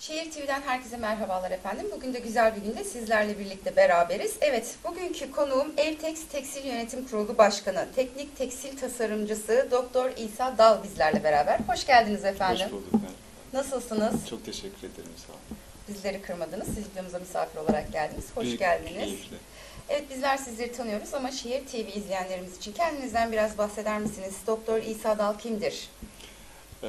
Şehir TV'den herkese merhabalar efendim. Bugün de güzel bir günde sizlerle birlikte beraberiz. Evet, bugünkü konuğum Evtex Tekstil Yönetim Kurulu Başkanı, teknik tekstil tasarımcısı Doktor İsa Dal bizlerle beraber. Hoş geldiniz efendim. Hoş bulduk. merhaba. Nasılsınız? Çok teşekkür ederim. Sağ olun. Bizleri kırmadınız. Siz videomuza misafir olarak geldiniz. Hoş Büyük geldiniz. keyifle. Evet, bizler sizleri tanıyoruz ama Şehir TV izleyenlerimiz için kendinizden biraz bahseder misiniz? Doktor İsa Dal kimdir? Ee,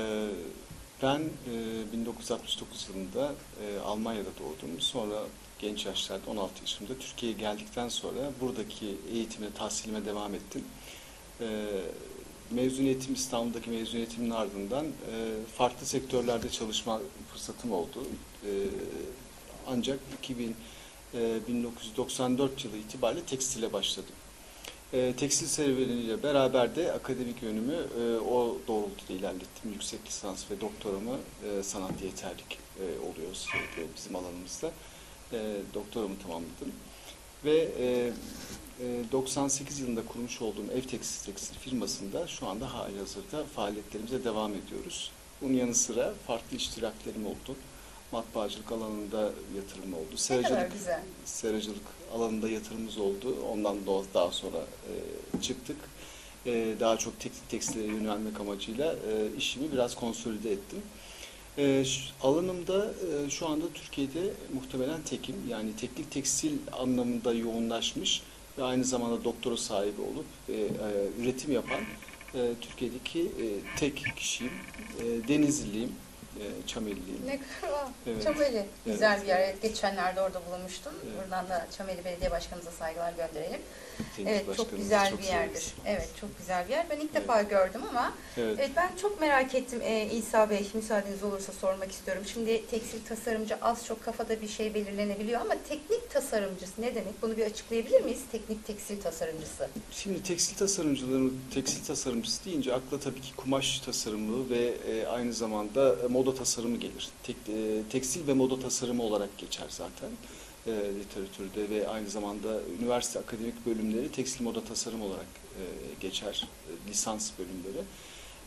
ben e, 1969 yılında e, Almanya'da doğdum. Sonra genç yaşlarda 16 yaşımda Türkiye'ye geldikten sonra buradaki eğitime, tahsilime devam ettim. Ee, mezuniyetim İstanbul'daki mezuniyetimin ardından e, farklı sektörlerde çalışma fırsatım oldu. Ee, ancak 2000 e, 1994 yılı itibariyle tekstile başladım. E, tekstil serüveniyle beraber de akademik yönümü e, o doğrultuda ilerlettim. Yüksek lisans ve doktoramı e, sanat yeterlik e, oluyor şeyde, bizim alanımızda. E, doktoramı tamamladım. Ve e, e, 98 yılında kurmuş olduğum Ev Tekstil Tekstil firmasında şu anda halihazırda faaliyetlerimize devam ediyoruz. Bunun yanı sıra farklı iştiraklerim oldu. Matbaacılık alanında yatırım oldu. Seracılık güzel. seracılık alanında yatırımımız oldu. Ondan da daha sonra e, çıktık. E, daha çok teknik tekstile yönelmek amacıyla e, işimi biraz konsolide ettim. E, alanımda e, şu anda Türkiye'de muhtemelen tekim. Yani teknik tekstil anlamında yoğunlaşmış ve aynı zamanda doktora sahibi olup e, e, üretim yapan e, Türkiye'deki e, tek kişiyim. E, Denizliliyim, e, Çameliliyim. Ne kadar Evet. Çameli. Güzel Evet. bir yer. Evet, geçenlerde orada bulunmuştum. Evet. Buradan da Çameli Belediye Başkanımıza saygılar gönderelim. Evet, çok güzel çok bir yerdir. severiz. Evet, çok güzel bir yer. Ben ilk Evet. defa gördüm ama Evet. evet ben çok merak ettim ee, İsa Bey. Müsaadeniz olursa sormak istiyorum. Şimdi tekstil tasarımcı az çok kafada bir şey belirlenebiliyor ama teknik tasarımcısı ne demek? Bunu bir açıklayabilir miyiz? Teknik tekstil tasarımcısı. Şimdi tekstil tasarımcıların tekstil tasarımcısı deyince akla tabii ki kumaş tasarımı ve e, aynı zamanda e, moda tasarımı gelir. Tek, e, tekstil ve moda tasarımı olarak geçer zaten e, literatürde ve aynı zamanda üniversite akademik bölümleri tekstil moda tasarım olarak e, geçer e, lisans bölümleri.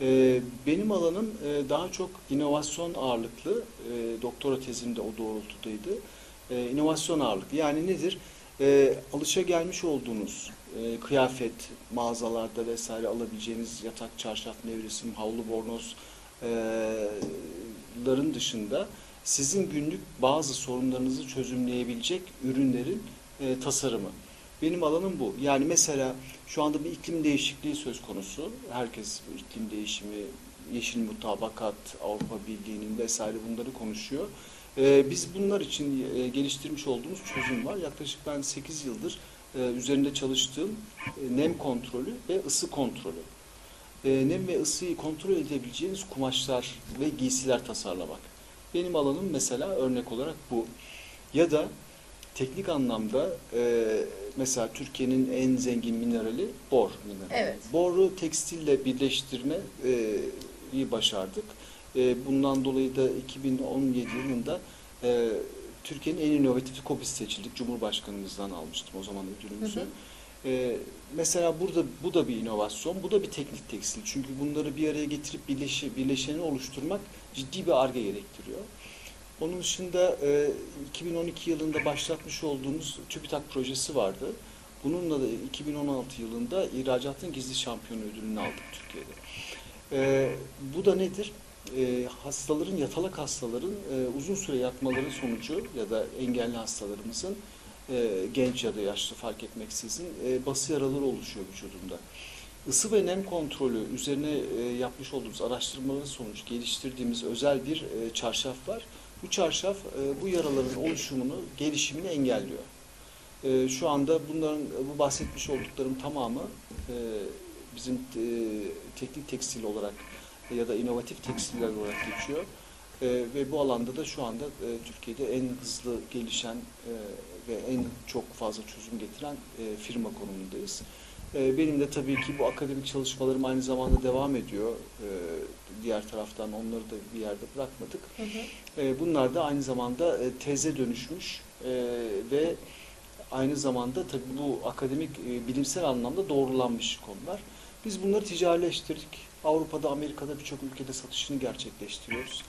E, benim alanım e, daha çok inovasyon ağırlıklı. E, doktora tezim de o doğrultudaydı. E, inovasyon ağırlıklı. Yani nedir? E, alışa gelmiş olduğunuz e, kıyafet, mağazalarda vesaire alabileceğiniz yatak, çarşaf, nevresim, havlu, bornoz ların dışında sizin günlük bazı sorunlarınızı çözümleyebilecek ürünlerin e, tasarımı. Benim alanım bu. Yani mesela şu anda bir iklim değişikliği söz konusu. Herkes iklim değişimi, yeşil mutabakat, Avrupa Birliği'nin vesaire bunları konuşuyor. Ee, biz bunlar için e, geliştirmiş olduğumuz çözüm var. Yaklaşık ben 8 yıldır e, üzerinde çalıştığım e, nem kontrolü ve ısı kontrolü. E, nem ve ısıyı kontrol edebileceğiniz kumaşlar ve giysiler tasarlamak. Benim alanım mesela örnek olarak bu. Ya da teknik anlamda e, mesela Türkiye'nin en zengin minerali bor minerali. Evet. Boru tekstille birleştirme e, iyi başardık. E, bundan dolayı da 2017 yılında e, Türkiye'nin en inovatif kopisi seçildik. Cumhurbaşkanımızdan almıştım o zaman ödülümüzü. Hı hı. E, mesela burada bu da bir inovasyon, bu da bir teknik tekstil. Çünkü bunları bir araya getirip birleşi, birleşeni oluşturmak ciddi bir arge gerektiriyor. Onun dışında e, 2012 yılında başlatmış olduğumuz TÜBİTAK projesi vardı. Bununla da 2016 yılında ihracatın gizli şampiyonu ödülünü aldık Türkiye'de. E, bu da nedir? E, hastaların, yatalak hastaların e, uzun süre yatmaları sonucu ya da engelli hastalarımızın e, genç ya da yaşlı fark etmeksizin e, bası yaraları oluşuyor vücudunda. Isı ve nem kontrolü üzerine e, yapmış olduğumuz araştırmaların sonucu geliştirdiğimiz özel bir e, çarşaf var. Bu çarşaf e, bu yaraların oluşumunu, gelişimini engelliyor. E, şu anda bunların bu bahsetmiş olduklarım tamamı e, bizim e, teknik tekstil olarak ya da inovatif tekstiller olarak geçiyor. E, ve bu alanda da şu anda e, Türkiye'de en hızlı gelişen e, ve en çok fazla çözüm getiren e, firma konumundayız. E, benim de tabii ki bu akademik çalışmalarım aynı zamanda devam ediyor. E, diğer taraftan onları da bir yerde bırakmadık. Hı hı. E, bunlar da aynı zamanda e, teze dönüşmüş e, ve aynı zamanda tabii bu akademik e, bilimsel anlamda doğrulanmış konular. Biz bunları ticarileştirdik. Avrupa'da, Amerika'da birçok ülkede satışını gerçekleştiriyoruz.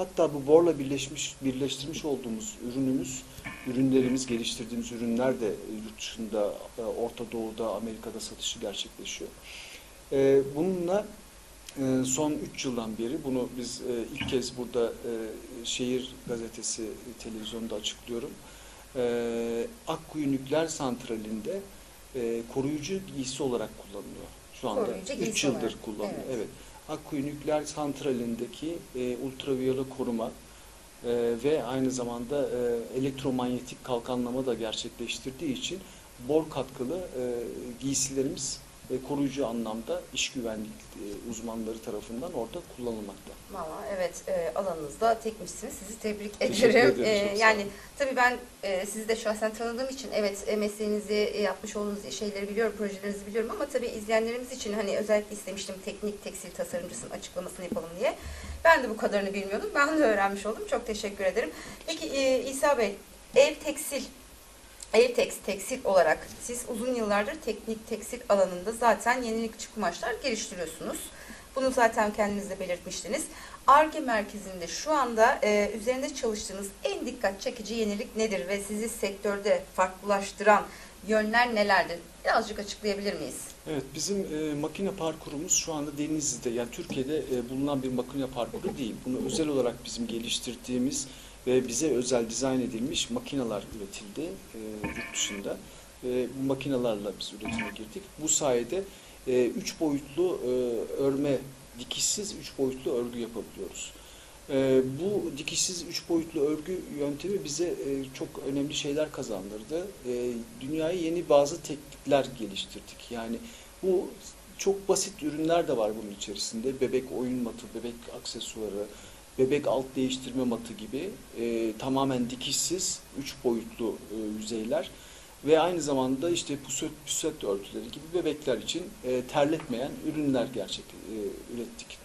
Hatta bu borla birleşmiş, birleştirmiş olduğumuz ürünümüz, ürünlerimiz, geliştirdiğimiz ürünler de yurt dışında, e, Orta Doğu'da, Amerika'da satışı gerçekleşiyor. E, Bununla e, son 3 yıldan beri bunu biz ilk kez burada Şehir Gazetesi televizyonda açıklıyorum. Akkuyu Nükleer Santrali'nde koruyucu giysi olarak kullanılıyor. Şu anda Koruyucu 3 giysi yıldır olarak, kullanılıyor. evet. Evet. Akkuyu Nükleer Santrali'ndeki e, ultraviyole koruma e, ve aynı zamanda e, elektromanyetik kalkanlama da gerçekleştirdiği için bor katkılı e, giysilerimiz e, koruyucu anlamda iş güvenlik e, uzmanları tarafından orada kullanılmakta. Valla evet e, alanınızda tekmişsiniz. Sizi tebrik Teşekkür ederim. ederim, E, yani tabii ben e, sizi de şahsen tanıdığım için evet e, mesleğinizi e, yapmış olduğunuz şeyleri biliyorum, projelerinizi biliyorum ama tabii izleyenlerimiz için hani özellikle istemiştim teknik tekstil tasarımcısının açıklamasını yapalım diye. Ben de bu kadarını bilmiyordum. Ben de öğrenmiş oldum. Çok teşekkür ederim. Peki e, İsa Bey, ev tekstil Evtex tekstil olarak siz uzun yıllardır teknik tekstil alanında zaten yenilikçi kumaşlar geliştiriyorsunuz. Bunu zaten kendiniz de belirtmiştiniz. ARGE merkezinde şu anda e, üzerinde çalıştığınız en dikkat çekici yenilik nedir ve sizi sektörde farklılaştıran yönler nelerdir? Birazcık açıklayabilir miyiz? Evet, bizim e, makine parkurumuz şu anda Denizli'de, yani Türkiye'de e, bulunan bir makine parkuru değil. Bunu özel olarak bizim geliştirdiğimiz ve bize özel dizayn edilmiş makineler üretildi e, yurt dışında. Ve bu makinalarla biz üretime girdik. Bu sayede e, üç boyutlu e, örme, dikişsiz üç boyutlu örgü yapabiliyoruz. E, bu dikişsiz üç boyutlu örgü yöntemi bize e, çok önemli şeyler kazandırdı. E, dünyaya yeni bazı teknikler geliştirdik. Yani bu çok basit ürünler de var bunun içerisinde. Bebek oyun matı, bebek aksesuarı, bebek alt değiştirme matı gibi e, tamamen dikişsiz üç boyutlu e, yüzeyler ve aynı zamanda işte puset, puset örtüleri gibi bebekler için e, terletmeyen ürünler gerçek e, ürettik.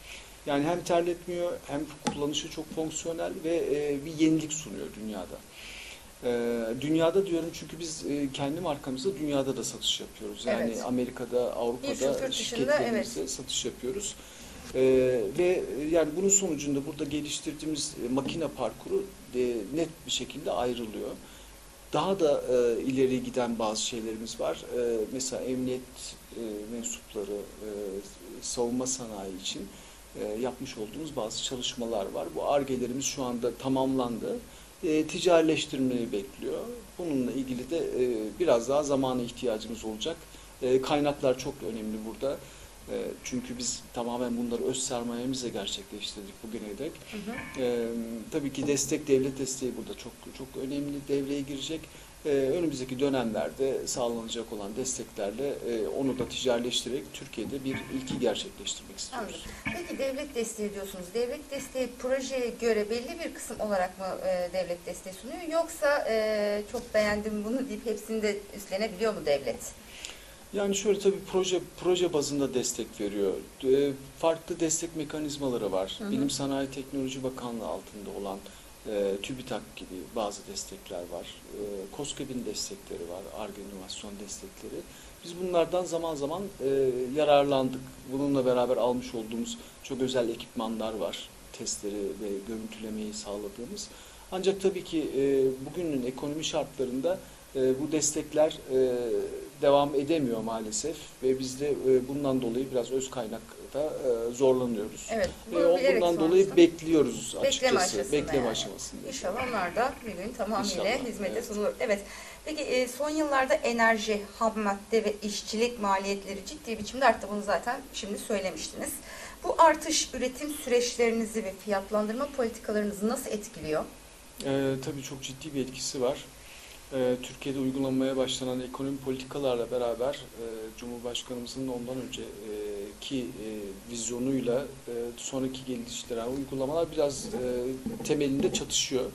Yani hem terletmiyor hem kullanışı çok fonksiyonel ve e, bir yenilik sunuyor dünyada. E, dünyada diyorum çünkü biz e, kendi markamızda dünyada da satış yapıyoruz. Yani Evet. Amerika'da, Avrupa'da şirketlerimize satış yapıyoruz. E, ve yani bunun sonucunda burada geliştirdiğimiz e, makine parkuru e, net bir şekilde ayrılıyor. Daha da e, ileri giden bazı şeylerimiz var. E, mesela emniyet e, mensupları, e, savunma sanayi için e, yapmış olduğumuz bazı çalışmalar var. Bu argelerimiz şu anda tamamlandı. E, ticarileştirmeyi bekliyor. Bununla ilgili de e, biraz daha zamana ihtiyacımız olacak. E, kaynaklar çok önemli burada. E, çünkü biz tamamen bunları öz sermayemizle gerçekleştirdik bugüne dek. Hı hı. Ee, tabii ki destek, devlet desteği burada çok çok önemli devreye girecek. Ee, önümüzdeki dönemlerde sağlanacak olan desteklerle e, onu da ticarileştirerek Türkiye'de bir ilki gerçekleştirmek Anladım. istiyoruz. Peki devlet desteği diyorsunuz. Devlet desteği projeye göre belli bir kısım olarak mı e, devlet desteği sunuyor yoksa e, çok beğendim bunu deyip hepsini de üstlenebiliyor mu devlet? Yani şöyle tabii proje proje bazında destek veriyor. Ee, farklı destek mekanizmaları var. Hı hı. Bilim Sanayi Teknoloji Bakanlığı altında olan e, TÜBİTAK gibi bazı destekler var. E, KOSGEB'in destekleri var, ARGE inovasyon destekleri. Biz bunlardan zaman zaman e, yararlandık. Bununla beraber almış olduğumuz çok özel ekipmanlar var. Testleri ve görüntülemeyi sağladığımız. Ancak tabii ki e, bugünün ekonomi şartlarında e, bu destekler e, devam edemiyor maalesef ve biz de e, bundan dolayı biraz öz kaynakta e, zorlanıyoruz. Evet. E, bunu o- bilerek bundan dolayı sormuştum. bekliyoruz Bekleme açıkçası. aşamasında Bekleme yani. aşamasında. İnşallah onlar da bir gün tamamıyla İnşallah, hizmete evet. sunulur. Evet. Peki e, son yıllarda enerji, ham madde ve işçilik maliyetleri ciddi biçimde arttı. Bunu zaten şimdi söylemiştiniz. Bu artış üretim süreçlerinizi ve fiyatlandırma politikalarınızı nasıl etkiliyor? E, tabii çok ciddi bir etkisi var. E, Türkiye'de uygulanmaya başlanan ekonomi politikalarla beraber e, Cumhurbaşkanımızın ondan önceki e, vizyonuyla e, sonraki geliştiren uygulamalar biraz e, temelinde çatışıyor.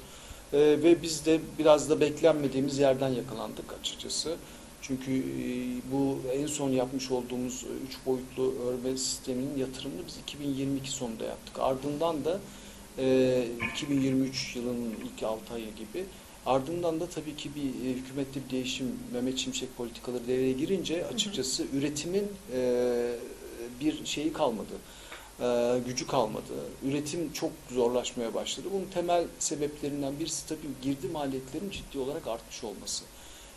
Ve biz de biraz da beklenmediğimiz yerden yakalandık açıkçası. Çünkü bu en son yapmış olduğumuz üç boyutlu örme sisteminin yatırımını biz 2022 sonunda yaptık. Ardından da e, 2023 yılının ilk 6 ayı gibi Ardından da tabii ki bir e, hükümette bir değişim, Mehmet Şimşek politikaları devreye girince açıkçası üretimin e, şeyi kalmadı. Ee, gücü kalmadı. Üretim çok zorlaşmaya başladı. Bunun temel sebeplerinden birisi tabii girdi maliyetlerin ciddi olarak artmış olması.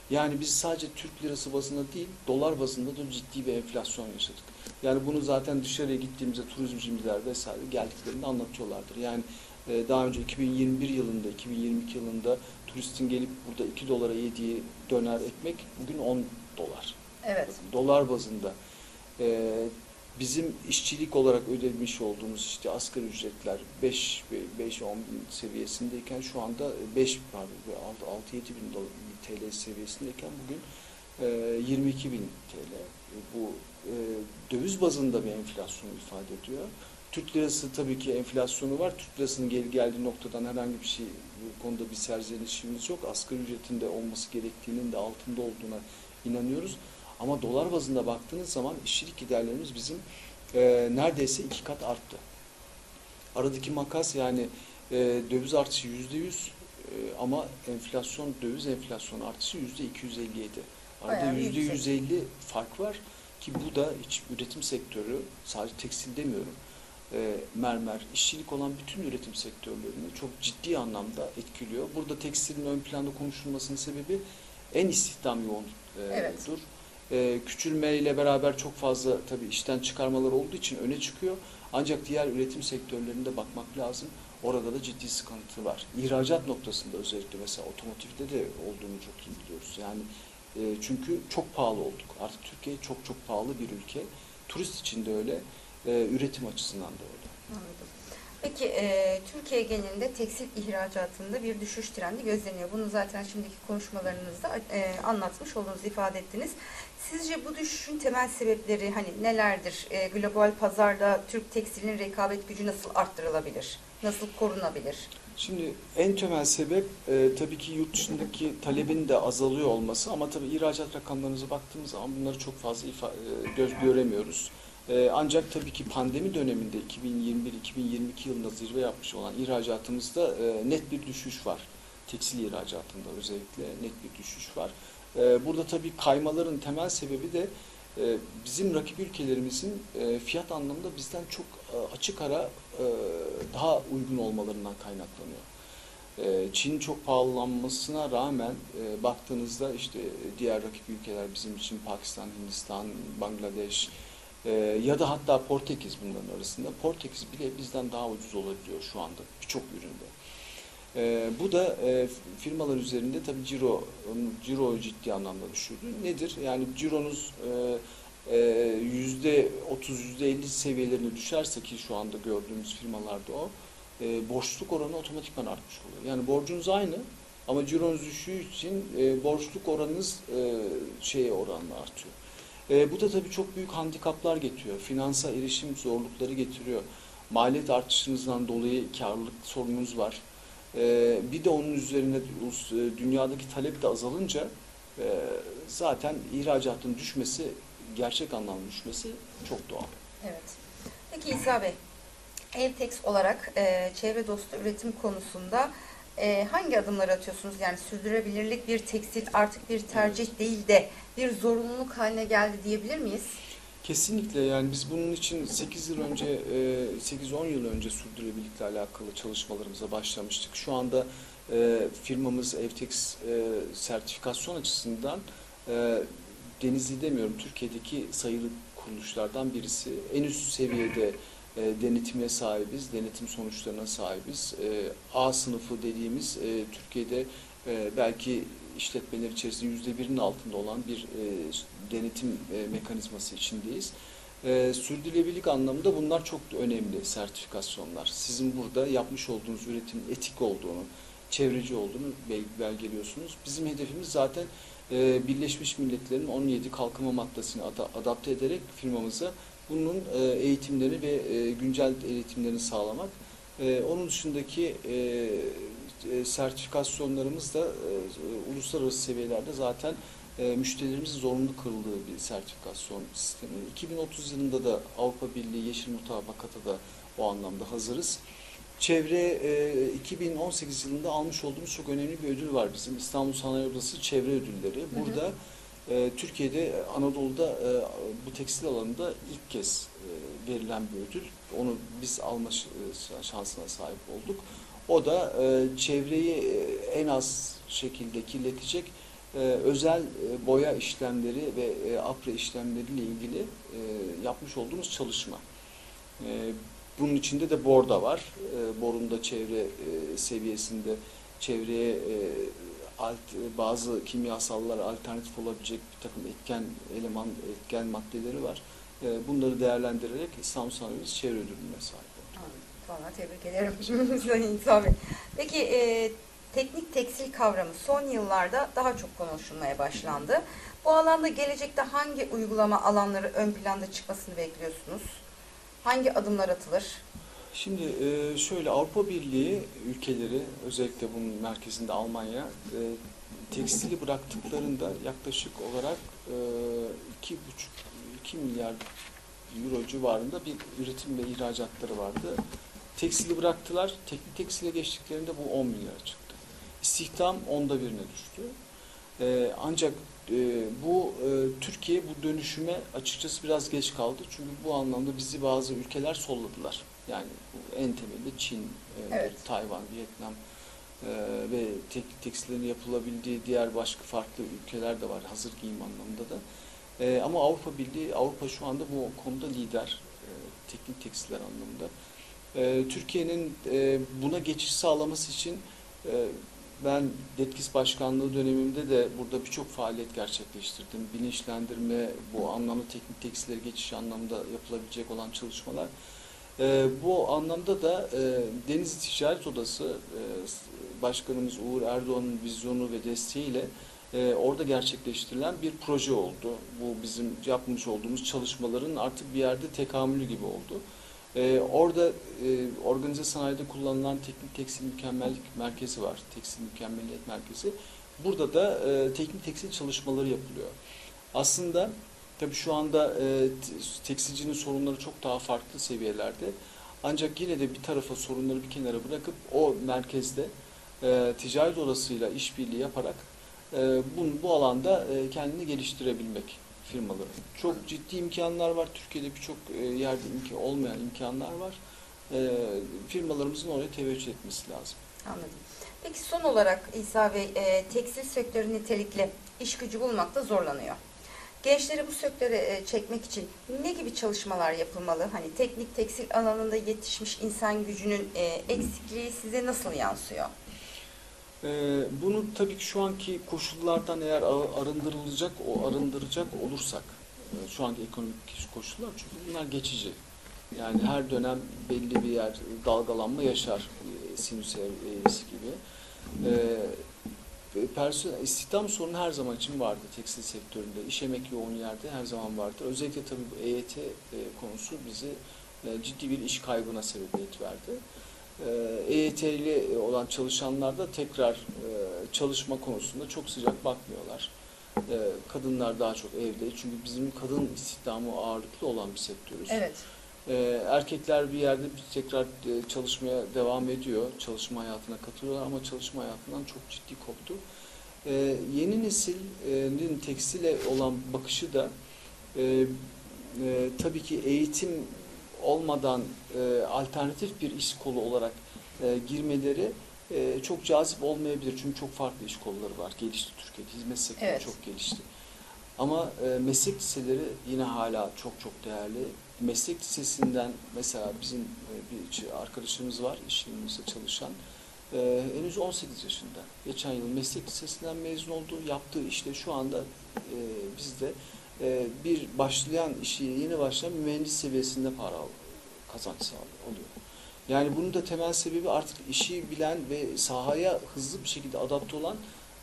Yani biz sadece Türk lirası bazında değil, dolar bazında da ciddi bir enflasyon yaşadık. Yani bunu zaten dışarıya gittiğimizde turizmciler vesaire geldiklerinde anlatıyorlardır. Yani e, daha önce 2021 yılında, 2022 yılında turistin gelip burada 2 dolara yediği döner ekmek bugün 10 dolar. Evet. Dolar bazında. E, bizim işçilik olarak ödemiş olduğumuz işte asgari ücretler 5 5 10 bin seviyesindeyken şu anda 5 pardon 6 7 bin TL seviyesindeyken bugün e, 22 bin TL. Bu e, döviz bazında bir enflasyonu ifade ediyor. Türk lirası tabii ki enflasyonu var. Türk lirasının geri geldiği noktadan herhangi bir şey bu konuda bir serzenişimiz yok. Asgari ücretinde olması gerektiğinin de altında olduğuna inanıyoruz. Ama dolar bazında baktığınız zaman işçilik giderlerimiz bizim e, neredeyse iki kat arttı. Aradaki makas yani e, döviz artışı yüzde yüz e, ama enflasyon döviz enflasyonu artışı yüzde 257. Arada yüzde yüksek. 150 fark var ki bu da iç üretim sektörü sadece tekstil demiyorum e, mermer, işçilik olan bütün üretim sektörlerini çok ciddi anlamda etkiliyor. Burada tekstilin ön planda konuşulmasının sebebi en istihdam yoğun e, Evet. dur. E, küçülmeyle beraber çok fazla tabii işten çıkarmalar olduğu için öne çıkıyor. Ancak diğer üretim sektörlerinde bakmak lazım. Orada da ciddi sıkıntı var. İhracat noktasında özellikle mesela otomotivde de olduğunu çok iyi biliyoruz. Yani e, çünkü çok pahalı olduk. Artık Türkiye çok çok pahalı bir ülke. Turist için de öyle, e, üretim açısından da öyle. Anladım. Peki e, Türkiye genelinde tekstil ihracatında bir düşüş trendi gözleniyor. Bunu zaten şimdiki konuşmalarınızda e, anlatmış olduğunuz ifade ettiniz. Sizce bu düşüşün temel sebepleri hani nelerdir? E, global pazarda Türk tekstilinin rekabet gücü nasıl arttırılabilir? Nasıl korunabilir? Şimdi en temel sebep e, tabii ki yurt dışındaki talebin de azalıyor olması ama tabii ihracat rakamlarınıza baktığımız zaman bunları çok fazla ifa- e, göz göremiyoruz. E, ancak tabii ki pandemi döneminde 2021-2022 yılında zirve yapmış olan ihracatımızda e, net bir düşüş var. Tekstil ihracatında özellikle net bir düşüş var. E, burada tabii kaymaların temel sebebi de e, bizim rakip ülkelerimizin fiyat anlamında bizden çok açık ara daha uygun olmalarından kaynaklanıyor. Çin çok pahalanmasına rağmen baktığınızda işte diğer rakip ülkeler bizim için Pakistan, Hindistan, Bangladeş e, ya da hatta Portekiz bunların arasında. Portekiz bile bizden daha ucuz olabiliyor şu anda birçok üründe. E, bu da e, firmalar üzerinde tabii ciro, ciro ciddi anlamda düşürdü. Nedir? Yani cironuz e, e, yüzde 30 yüzde 50 seviyelerine düşerse ki şu anda gördüğümüz firmalarda o e, borçluk oranı otomatikman artmış oluyor. Yani borcunuz aynı ama cironuz düştüğü için e, borçluk oranınız e, şeye oranla artıyor. E, bu da tabii çok büyük handikaplar getiriyor. Finansa erişim zorlukları getiriyor. Maliyet artışınızdan dolayı karlılık sorununuz var. E, bir de onun üzerine e, dünyadaki talep de azalınca e, zaten ihracatın düşmesi, gerçek anlamda düşmesi çok doğal. Evet. Peki İsa Bey, Evtex olarak e, çevre dostu üretim konusunda e, hangi adımları atıyorsunuz? Yani sürdürülebilirlik bir tekstil artık bir tercih değil de bir zorunluluk haline geldi diyebilir miyiz? Kesinlikle yani biz bunun için 8 yıl önce, e, 8-10 yıl önce sürdürülebilirlikle alakalı çalışmalarımıza başlamıştık. Şu anda e, firmamız Evtex e, sertifikasyon açısından e, Denizli demiyorum, Türkiye'deki sayılı kuruluşlardan birisi. En üst seviyede e, denetime sahibiz, denetim sonuçlarına sahibiz. E, A sınıfı dediğimiz e, Türkiye'de e, belki işletmeler içerisinde yüzde birinin altında olan bir e, denetim e, mekanizması içindeyiz. E, sürdürülebilirlik anlamında bunlar çok önemli sertifikasyonlar. Sizin burada yapmış olduğunuz üretimin etik olduğunu, çevreci olduğunu bel- belgeliyorsunuz. Bizim hedefimiz zaten e, Birleşmiş Milletler'in 17 kalkınma maddesini ada- adapte ederek firmamıza bunun e, eğitimleri ve e, güncel eğitimlerini sağlamak. E, onun dışındaki e, sertifikasyonlarımız da uluslararası seviyelerde zaten e, müşterilerimizin zorunlu kıldığı bir sertifikasyon sistemi. 2030 yılında da Avrupa Birliği Yeşil Mutabakat'a da o anlamda hazırız. Çevre e, 2018 yılında almış olduğumuz çok önemli bir ödül var bizim İstanbul Sanayi Odası Çevre Ödülleri. Burada e, Türkiye'de Anadolu'da e, bu tekstil alanında ilk kez e, verilen bir ödül. Onu biz alma e, şansına sahip olduk. O da e, çevreyi e, en az şekilde kirletecek e, özel e, boya işlemleri ve e, apre işlemleriyle ilgili e, yapmış olduğumuz çalışma. E, bunun içinde de bor da var. E, borun da çevre e, seviyesinde çevreye e, alt, e, bazı kimyasallar alternatif olabilecek bir takım etken eleman etken maddeleri var. E, bunları değerlendirerek İstanbul Sanayi Çevre Ödülü'ne sahip oldu. Valla tebrik ederim Bey. Peki e, teknik tekstil kavramı son yıllarda daha çok konuşulmaya başlandı. Bu alanda gelecekte hangi uygulama alanları ön planda çıkmasını bekliyorsunuz? Hangi adımlar atılır? Şimdi e, şöyle Avrupa Birliği ülkeleri özellikle bunun merkezinde Almanya e, tekstili bıraktıklarında yaklaşık olarak e, iki buçuk 2 milyar euro civarında bir üretim ve ihracatları vardı. Tekstili bıraktılar. Teknik tekstile geçtiklerinde bu 10 milyara çıktı. İstihdam onda birine düştü. E, ancak e, bu e, Türkiye bu dönüşüme açıkçası biraz geç kaldı. Çünkü bu anlamda bizi bazı ülkeler solladılar. Yani en temelde Çin, e, Evet. Tayvan, Vietnam e, ve tek, tekstillerin yapılabildiği diğer başka farklı ülkeler de var hazır giyim anlamında da. E, ama Avrupa Birliği, Avrupa şu anda bu konuda lider e, teknik tekstiller anlamında. E, Türkiye'nin e, buna geçiş sağlaması için e, ben Detkis Başkanlığı dönemimde de burada birçok faaliyet gerçekleştirdim. Bilinçlendirme, bu anlamda teknik tekstillere geçiş anlamında yapılabilecek olan çalışmalar. Ee, bu anlamda da e, Denizli Ticaret Odası e, Başkanımız Uğur Erdoğan'ın vizyonu ve desteğiyle e, orada gerçekleştirilen bir proje oldu. Bu bizim yapmış olduğumuz çalışmaların artık bir yerde tekamülü gibi oldu. E, orada e, organize sanayide kullanılan teknik tekstil mükemmellik merkezi var. Tekstil mükemmeliyet merkezi. Burada da e, teknik tekstil çalışmaları yapılıyor. Aslında tabii şu anda e, tekstilcinin sorunları çok daha farklı seviyelerde. Ancak yine de bir tarafa sorunları bir kenara bırakıp o merkezde e, ticaret odasıyla işbirliği yaparak e, bu, bu alanda e, kendini geliştirebilmek firmaları. Çok ciddi imkanlar var. Türkiye'de birçok e, yerde imkan olmayan imkanlar var. E, firmalarımızın oraya teveccüh etmesi lazım. Anladım. Peki son olarak İsa Bey, e, tekstil sektörü nitelikli iş gücü bulmakta zorlanıyor. Gençleri bu sektöre e, çekmek için ne gibi çalışmalar yapılmalı? Hani teknik tekstil alanında yetişmiş insan gücünün e, eksikliği size nasıl yansıyor? Ee, bunu tabii ki şu anki koşullardan eğer arındırılacak, o arındıracak olursak, e, şu anki ekonomik koşullar çünkü bunlar geçici. Yani her dönem belli bir yer dalgalanma yaşar, sinüs gibi. Personel, istihdam sorunu her zaman için vardı tekstil sektöründe. İş emek yoğun yerde her zaman vardı. Özellikle tabii bu EYT e, konusu bizi e, ciddi bir iş kaybına sebebiyet verdi. EYT'li olan çalışanlar da tekrar e, çalışma konusunda çok sıcak bakmıyorlar. Kadınlar daha çok evde. Çünkü bizim kadın istihdamı ağırlıklı olan bir sektörüz. Evet. Ee, Erkekler bir yerde bir tekrar e, çalışmaya devam ediyor. Çalışma hayatına katılıyorlar ama çalışma hayatından çok ciddi koptu. Ee, Yeni neslin tekstile olan bakışı da e, e, tabii ki eğitim olmadan e, alternatif bir iş kolu olarak e, girmeleri e, çok cazip olmayabilir. Çünkü çok farklı iş kolları var. Gelişti Türkiye'de. Hizmet sektörü Evet. çok gelişti. Ama e, meslek liseleri yine hala çok çok değerli. Meslek lisesinden mesela bizim e, bir arkadaşımız var iş yerimizde çalışan. E, henüz 18 yaşında. Geçen yıl meslek lisesinden mezun oldu. Yaptığı işte şu anda e, bizde e, bir başlayan işi yeni başlayan mühendis seviyesinde para kazanç oluyor. Yani bunun da temel sebebi artık işi bilen ve sahaya hızlı bir şekilde adapte olan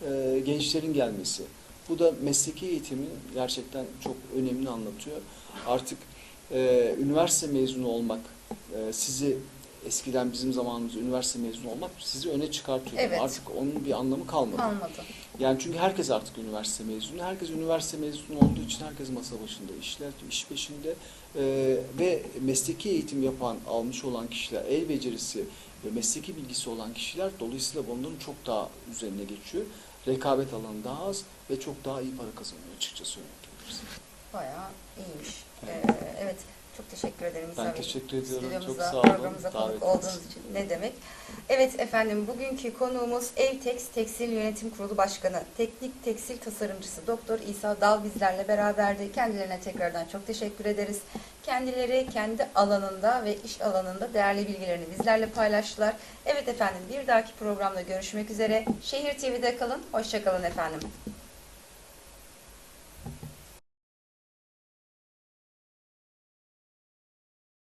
e, gençlerin gelmesi. Bu da mesleki eğitimin gerçekten çok önemini anlatıyor. Artık e, üniversite mezunu olmak e, sizi eskiden bizim zamanımızda üniversite mezunu olmak sizi öne çıkartıyor. Evet. Artık onun bir anlamı kalmadı. Kalmadı. Yani çünkü herkes artık üniversite mezunu. Herkes üniversite mezunu olduğu için herkes masa başında işler, iş peşinde Ee, ve mesleki eğitim yapan, almış olan kişiler, el becerisi ve mesleki bilgisi olan kişiler dolayısıyla bunların çok daha üzerine geçiyor. Rekabet alanı daha az ve çok daha iyi para kazanıyor açıkçası. gerekirse. Bayağı iyiymiş. Ee, Evet. evet. Çok teşekkür ederim Ben teşekkür ediyorum. Çok sağ olun. programımıza konuk olduğunuz için ne demek. Evet efendim bugünkü konuğumuz Evtex Tekstil Yönetim Kurulu Başkanı, Teknik Tekstil Tasarımcısı Doktor İsa Dal bizlerle beraberdi. Kendilerine tekrardan çok teşekkür ederiz. Kendileri kendi alanında ve iş alanında değerli bilgilerini bizlerle paylaştılar. Evet efendim bir dahaki programda görüşmek üzere. Şehir TV'de kalın. Hoşçakalın efendim.